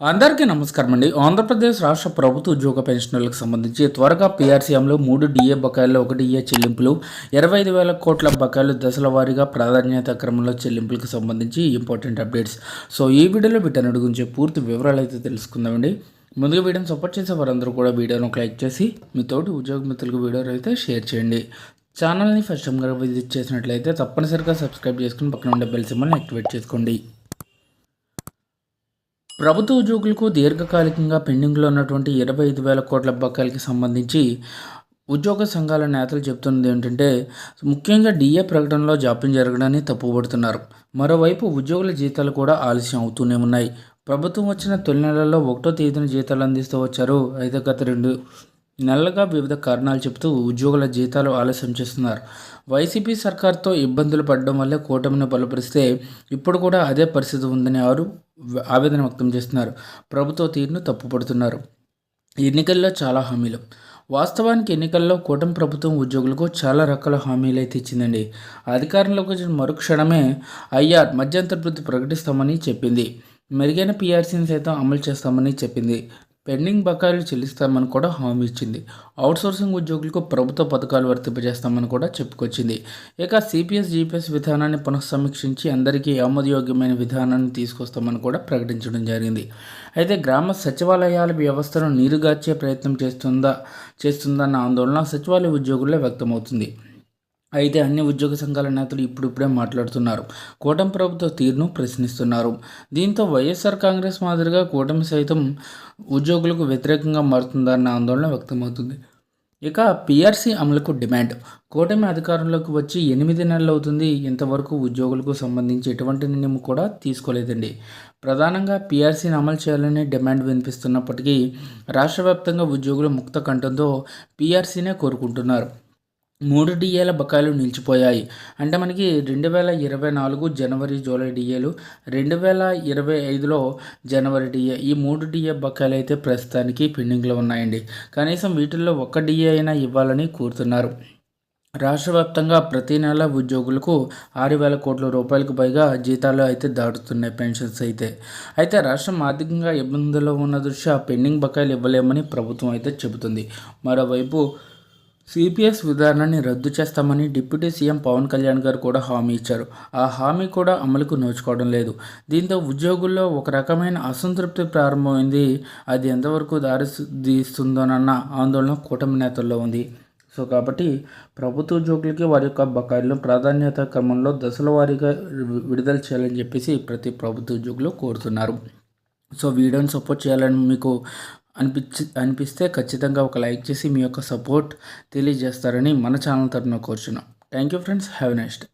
అందరికీ నమస్కారం అండి. ఆంధ్రప్రదేశ్ రాష్ట్ర ప్రభుత్వ ఉద్యోగ పెన్షనర్లకు సంబంధించి త్వరగా పీఆర్సీఎంలో మూడు డిఏ బకాయిల్లో ఒక డిఏ చెల్లింపులు ఇరవై ఐదు వేల కోట్ల బకాయిలు దశల వారీగా ప్రాధాన్యత క్రమంలో చెల్లింపులకు సంబంధించి ఇంపార్టెంట్ అప్డేట్స్. సో ఈ వీడియోలో వీటన్నిటి గురించి పూర్తి వివరాలు అయితే తెలుసుకుందామండి. ముందుగా వీడియోని సపోర్ట్ చేసే వారందరూ కూడా వీడియోను ఒక లైక్ చేసి మీ తోటి ఉద్యోగ మిత్రులకు వీడియో అయితే షేర్ చేయండి. ఛానల్ని ఫస్ట్ టైం కనుక విజిట్ చేసినట్లయితే తప్పనిసరిగా సబ్స్క్రైబ్ చేసుకుని పక్కన ఉండే బెల్ సింబల్ని యాక్టివేట్ చేసుకోండి. ప్రభుత్వ ఉద్యోగులకు దీర్ఘకాలికంగా పెండింగ్లో ఉన్నటువంటి ఇరవై ఐదు వేల కోట్ల బకాయిలకి సంబంధించి ఉద్యోగ సంఘాల నేతలు చెబుతున్నది ఏంటంటే ముఖ్యంగా డిఏ ప్రకటనలో జాప్యం జరగడాన్ని తప్పుపడుతున్నారు మరోవైపు ఉద్యోగుల జీతాలు కూడా ఆలస్యం అవుతూనే ఉన్నాయి. ప్రభుత్వం వచ్చిన తొలి నెలల్లో ఒకటో తేదీన జీతాలు అందిస్తూ వచ్చారు. అయితే గత రెండు నెలలుగా వివిధ కారణాలు చెబుతూ ఉద్యోగుల జీతాలు ఆలస్యం చేస్తున్నారు. వైసీపీ సర్కార్తో ఇబ్బందులు పడడం వల్లే కూటమిని బలపరిస్తే ఇప్పుడు కూడా అదే పరిస్థితి ఉందని వారు ఆవేదన వ్యక్తం చేస్తున్నారు. ప్రభుత్వ తీరును తప్పుపడుతున్నారు. ఎన్నికల్లో చాలా హామీలు. వాస్తవానికి ఎన్నికల్లో కూటమి ప్రభుత్వం ఉద్యోగులకు చాలా రకాల హామీలు అయితే ఇచ్చిందండి అధికారంలోకి వచ్చిన మరుక్షణమే ఐఆర్ మధ్యంతర ప్రకటిస్తామని చెప్పింది. మెరుగైన పీఆర్సీని సైతం అమలు చేస్తామని చెప్పింది. పెండింగ్ బకాయిలు చెల్లిస్తామని కూడా హామీ ఇచ్చింది. అవుట్సోర్సింగ్ ఉద్యోగులకు ప్రభుత్వ పథకాలు వర్తింపజేస్తామని కూడా చెప్పుకొచ్చింది. ఇక సిపిఎస్ జీపీఎస్ విధానాన్ని పునఃసమీక్షించి అందరికీ ఆమోదయోగ్యమైన విధానాన్ని తీసుకొస్తామని కూడా ప్రకటించడం జరిగింది. అయితే గ్రామ సచివాలయాల వ్యవస్థను నీరుగార్చే ప్రయత్నం చేస్తుందా చేస్తుందన్న ఆందోళన సచివాలయ ఉద్యోగుల్లో వ్యక్తమవుతుంది. అయితే అన్ని ఉద్యోగ సంఘాల నేతలు ఇప్పుడిప్పుడే మాట్లాడుతున్నారు. కూటమి ప్రభుత్వ తీరును ప్రశ్నిస్తున్నారు. దీంతో వైఎస్ఆర్ కాంగ్రెస్ మాదిరిగా కూటమి సైతం ఉద్యోగులకు వ్యతిరేకంగా మారుతుందన్న ఆందోళన వ్యక్తమవుతుంది. ఇక పిఆర్సీ అమలుకు డిమాండ్. కూటమి అధికారంలోకి వచ్చి ఎనిమిది నెలలు అవుతుంది. ఇంతవరకు ఉద్యోగులకు సంబంధించి ఎటువంటి నిర్ణయం కూడా తీసుకోలేదండి. ప్రధానంగా పిఆర్సీని అమలు చేయాలని డిమాండ్ వినిపిస్తున్నప్పటికీ రాష్ట్ర వ్యాప్తంగా ఉద్యోగులు ముక్త కంఠంతో పిఆర్సీనే కోరుకుంటున్నారు. మూడు డిఏల బకాయిలు నిలిచిపోయాయి. అంటే మనకి రెండు వేల ఇరవై నాలుగు జనవరి జూలై డిఏలు రెండు వేల ఇరవై ఐదులో జనవరి డిఏ ఈ మూడు డిఏ బకాయిలు అయితే ప్రస్తుతానికి పెండింగ్లో ఉన్నాయండి. కనీసం వీటిల్లో ఒక్క డిఏ అయినా ఇవ్వాలని కోరుతున్నారు. రాష్ట్ర వ్యాప్తంగా ప్రతి నెల ఉద్యోగులకు ఆరు వేల కోట్ల రూపాయలకు పైగా జీతాలు అయితే దాటుతున్నాయి పెన్షన్స్ అయితే. అయితే రాష్ట్రం ఆర్థికంగా ఇబ్బందుల్లో ఉన్న దృష్ట్యా పెండింగ్ బకాయిలు ఇవ్వలేమని ప్రభుత్వం అయితే చెబుతుంది. మరోవైపు సిపిఎస్ విధానాన్ని రద్దు చేస్తామని డిప్యూటీ సీఎం పవన్ కళ్యాణ్ గారు కూడా హామీ ఇచ్చారు. ఆ హామీ కూడా అమలుకు నోచుకోవడం లేదు. దీంతో ఉద్యోగుల్లో ఒక రకమైన అసంతృప్తి ప్రారంభమైంది. అది ఎంతవరకు దారి తీస్తుందోనన్న ఆందోళన కూటమి నేతల్లో ఉంది. సో కాబట్టి ప్రభుత్వ ఉద్యోగులకి వారి యొక్క బకాయిలను ప్రాధాన్యత క్రమంలో దశల వారీగా విడుదల చేయాలని చెప్పేసి ప్రతి ప్రభుత్వ ఉద్యోగులు కోరుతున్నారు. సో వీడియోని సపోర్ట్ చేయాలని మీకు అనిపించి అనిపిస్తే ఖచ్చితంగా ఒక లైక్ చేసి మీ యొక్క సపోర్ట్ తెలియజేస్తారని మన ఛానల్ తరఫున కోరుచున్నాం. Thank you friends. Have next